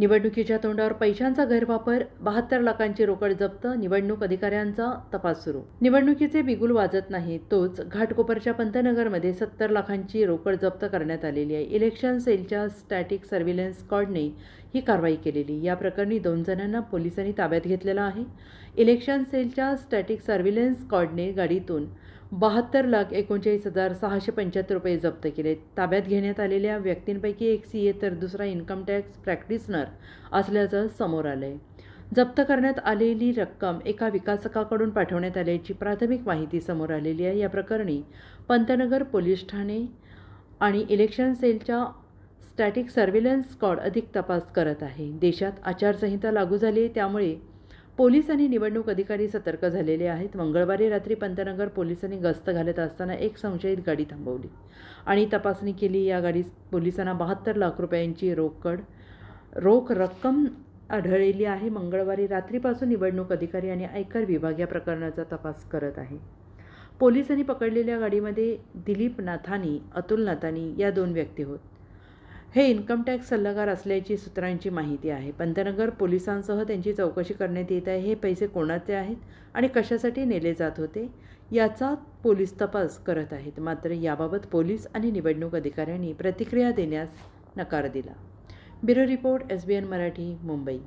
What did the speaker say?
निवडणुकीच्या तोंडावर पैशांचा गैरवापर बहात्तर लाखांची रोकड जप्त निवडणूक अधिकाऱ्यांचा तपास सुरू. निवडणुकीचे बिगुल वाजत नाही तोच घाटकोपरच्या पंतनगरमध्ये सत्तर लाखांची रोकड जप्त करण्यात आलेली आहे. इलेक्शन सेलच्या स्टॅटिक सर्व्हिलन्स स्क्वॉडने ही कारवाई केलेली. या प्रकरणी दोन जणांना पोलिसांनी ताब्यात घेतलेला आहे. इलेक्शन सेलच्या स्टॅटिक सर्व्हिलन्स स्क्वॉडने गाडीतून बहात्तर लाख एकोणचाळीस हजार सहाशे पंच्याहत्तर रुपये जप्त केले. ताब्यात घेण्यात आलेल्या व्यक्तींपैकी एक सी ए तर दुसरा इन्कम टॅक्स प्रॅक्टिसनर असल्याचं समोर आलं आहे जप्त करण्यात आलेली रक्कम एका विकासकाकडून पाठवण्यात आल्याची प्राथमिक माहिती समोर आलेली आहे. या प्रकरणी पंतनगर पोलीस ठाणे आणि इलेक्शन सेलच्या स्टॅटिक सर्व्हिलन्स स्कॉड अधिक तपास करत आहे. देशात आचारसंहिता लागू झाली आहे त्यामुळे पोलीस आणि निवडणूक अधिकारी सतर्क झालेले आहेत. मंगळवारी रात्री पंतनगर पोलिसांनी गस्त घालत असताना एक संशयित गाडी थांबवली आणि तपासणी केली. या गाडीत पोलिसांना बहात्तर लाख रुपयांची रोकड रोख रक्कम आढळलेली आहे. मंगळवारी रात्रीपासून निवडणूक अधिकारी आणि आयकर विभाग या प्रकरणाचा तपास करत आहे. पोलिसांनी पकडलेल्या गाडीमध्ये दिलीप नाथानी अतुल नाथानी या दोन व्यक्ती होत. हे इन्कम टॅक्स सल्लागार असल्याची सूत्रांची माहिती आहे. पंतनगर पोलिसांसह त्यांची चौकशी करण्यात येत आहे. हे पैसे कोणाचे आहेत आणि कशासाठी नेले जात होते याचा पोलीस तपास करत आहेत. मात्र याबाबत पोलीस आणि निवडणूक अधिकाऱ्यांनी प्रतिक्रिया देण्यास नकार दिला. Bureau report S B N Marathi Mumbai.